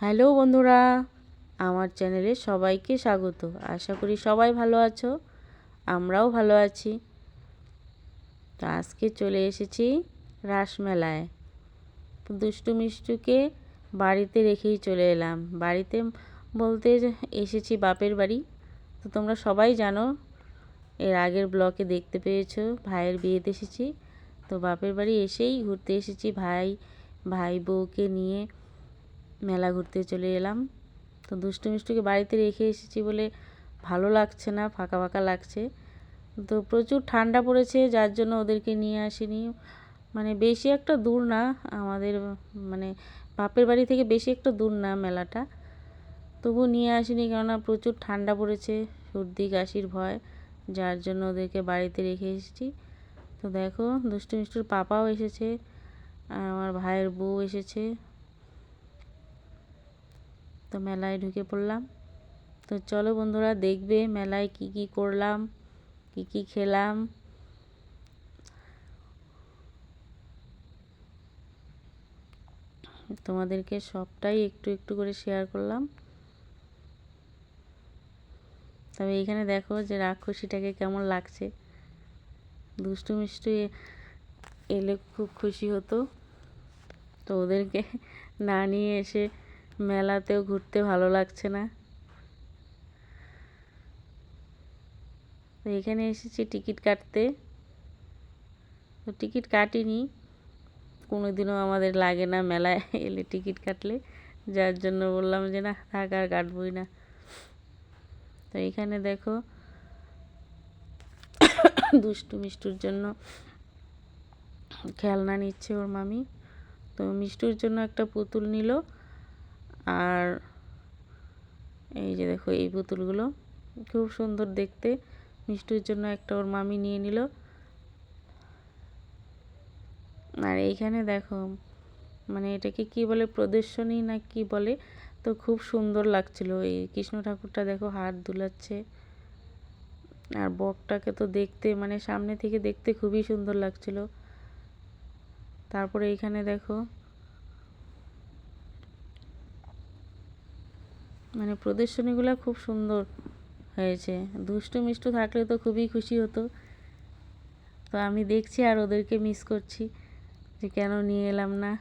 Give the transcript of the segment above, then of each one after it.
Hello বন্ধুরা, আমার চ্যানেলে সবাইকে স্বাগত। আশা করি সবাই ভালো আছো, আমরাও ভালো আছি। তো আজকে চলে এসেছি রাসমেলায়। দুষ্টু মিষ্টুকে বাড়িতে রেখেই চলে এলাম। বাড়িতে বলতে এসেছি বাপের বাড়ি। তো তোমরা সবাই জানো, এর আগের ব্লকে দেখতে পেয়েছ, ভাইয়ের বিয়েতে এসেছি। তো বাপের বাড়ি এসেই ঘুরতে এসেছি ভাই ভাই বউকে নিয়ে। মেলা ঘুরতে চলে এলাম। তো দুষ্টু মিষ্টুকে বাড়িতে রেখে এসেছি বলে ভালো লাগছে না, ফাঁকা ফাঁকা লাগছে। তো প্রচুর ঠান্ডা পড়েছে, যার জন্য ওদেরকে নিয়ে আসিনি। মানে বেশি একটা দূর না, আমাদের মানে বাপের বাড়ি থেকে বেশি একটা দূর না মেলাটা। তবু নিয়ে আসিনি কেননা প্রচুর ঠান্ডা পড়েছে, সর্দি, কাশির ভয়, যার জন্য ওদেরকে বাড়িতে রেখে এসেছি। তো দেখো, দুষ্টু মিষ্টুর পাপাও এসেছে, আর আমার ভাইয়ের বউ এসেছে। তো মেলায় ঢুকে পড়লাম। তো চলো বন্ধুরা দেখবে মেলায় কি কি করলাম, কি কি খেলাম। তোমাদেরকে সবটাই একটু একটু করে শেয়ার করলাম। তবে এখানে দেখো যে রাক্ষসীটাকে কেমন লাগছে। দুষ্টু মিষ্টু এলে খুব খুশি হতো। তো ওদেরকে না নিয়ে এসে মেলাতেও ঘুরতে ভালো লাগছে না। তো এখানে এসেছি টিকিট কাটতে। তো টিকিট কাটিনি। কোনো দিনও আমাদের লাগে না মেলায় এলে টিকিট কাটলে। যার জন্য বললাম যে, না, থাক, আর কাটবই না। তো এখানে দেখো, দুষ্টু মিষ্টুর জন্য খেলনা নিচ্ছে ওর মামি। তো মিষ্টুর জন্য একটা পুতুল নিল। আর এই যে দেখো এই পুতুলগুলো খুব সুন্দর দেখতে। মিষ্টুর জন্য একটা ওর মামি নিয়ে নিল। আর এইখানে দেখো মানে এটাকে কি বলে, প্রদর্শনী না কি বলে? তো খুব সুন্দর লাগছিল। এই কৃষ্ণ ঠাকুরটা দেখো হাত দুলাচ্ছে। আর বকটাকে তো দেখতে মানে সামনে থেকে দেখতে খুবই সুন্দর লাগছিল। তারপরে এইখানে দেখো মানে প্রদর্শনীগুলো খুব সুন্দর হয়েছে। দুষ্টু মিষ্টু থাকলে তো খুবই খুশি হতো। তো আমি দেখছি আর ওদেরকে মিস করছি যে কেন নিয়ে এলাম না।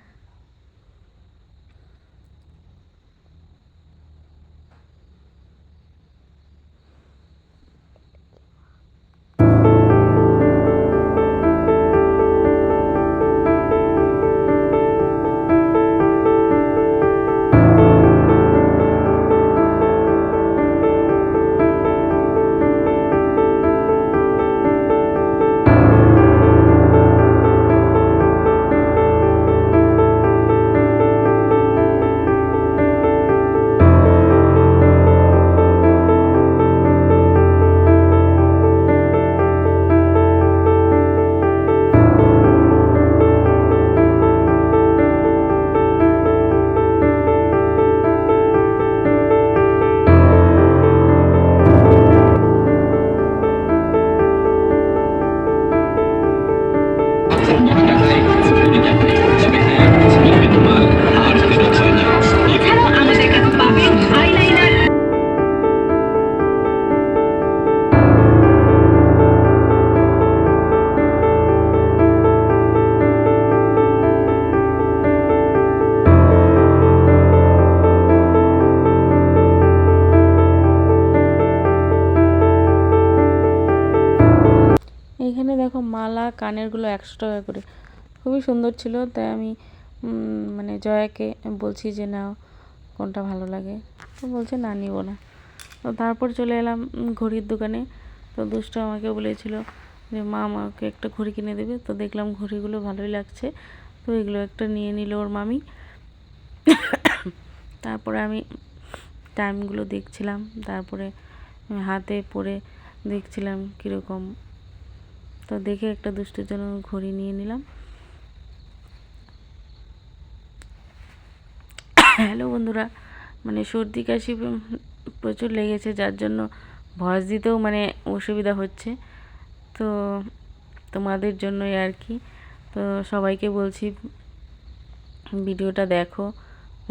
কানেরগুলো একশো টাকা করে। খুবই সুন্দর ছিল, তাই আমি মানে জয়াকে বলছি যে, নাও, কোনটা ভালো লাগে? তো বলছে, না, নিব না। তো তারপর চলে এলাম ঘড়ির দোকানে। তো দুষ্ট আমাকে বলেছিল যে, মা আমাকে একটা ঘড়ি কিনে দেবে। তো দেখলাম ঘড়িগুলো ভালোই লাগছে। তো এগুলো একটা নিয়ে নিল ওর মামি। তারপরে আমি টাইমগুলো দেখছিলাম। তারপরে হাতে পরে দেখছিলাম কীরকম তো দেখে একটা দুষ্টের জন্য ঘড়ি নিয়ে নিলাম। হ্যালো বন্ধুরা মানে সর্দি কাশি প্রচুর লেগেছে, যার জন্য ভয়েস দিতেও মানে অসুবিধা হচ্ছে। তো তোমাদের জন্যই আর কি। তো সবাইকে বলছি, ভিডিওটা দেখো,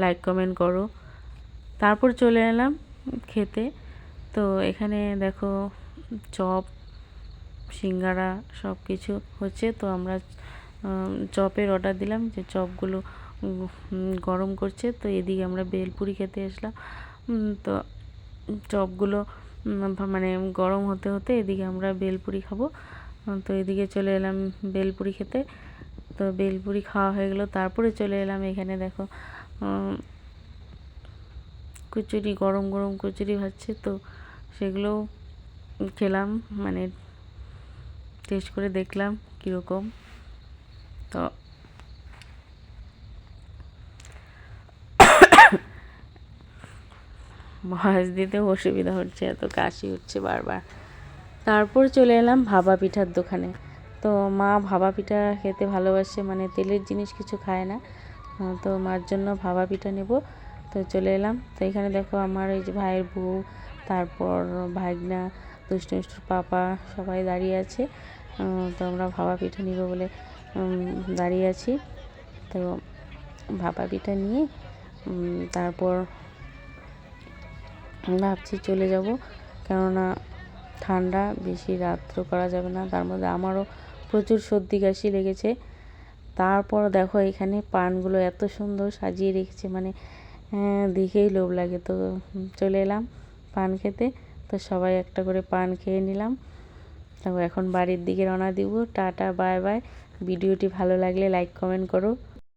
লাইক, কমেন্ট করো। তারপর চলে এলাম খেতে। তো এখানে দেখো চপ সিঙ্গারা সব কিছু হচ্ছে, তো আমরা চপের অর্ডার দিলাম যে চপগুলো গরম করছে, তো এদিকে আমরা বেলপুরি খেতে আসলাম। তো চপগুলো মানে গরম হতে হতে এদিকে আমরা বেলপুরি খাব। তো এদিকে চলে এলাম বেলপুরি খেতে। তো বেলপুরি খাওয়া হয়ে গেলো, তারপরে চলে এলাম এখানে দেখো কচুরি, গরম গরম কচুরি ভাজছে, তো সেগুলোও খেলাম মানে টেস্ট করে দেখলাম কীরকম। তো ভয়েস দিতে অসুবিধা হচ্ছে, এত কাশি হচ্ছে বারবার। তারপর চলে এলাম ভাবা পিঠার দোকানে। তো মা ভাবা পিঠা খেতে ভালোবাসে মানে তেলের জিনিস কিছু খায় না। তো মার জন্য ভাবা পিঠা নেব। তো চলে এলাম। তো এখানে দেখো আমার এই যে ভাইয়ের বউ, তারপর ভাগনা দুষ্টু দুষ্টুর পাপা সবাই দাঁড়িয়ে আছে। তো আমরা ভাপা পিঠা নিব বলে দাঁড়িয়ে আছি। তো ভাপা পিঠা নিয়ে তারপর ভাবছি চলে যাব। কেননা ঠান্ডা বেশি রাত্র করা যাবে না। তার মধ্যে আমারও প্রচুর সর্দি কাশি লেগেছে। তারপর দেখো এখানে পানগুলো এত সুন্দর সাজিয়ে রেখেছে। মানে হ্যাঁ, দেখেই লোভ লাগে। তো চলে এলাম পান খেতে। তো সবাই একটা করে পান খেয়ে নিলাম। তো এখন বাড়ির দিকে রওনা দিব। Tata, bye bye. ভিডিওটি ভালো লাগলে লাইক, কমেন্ট করো।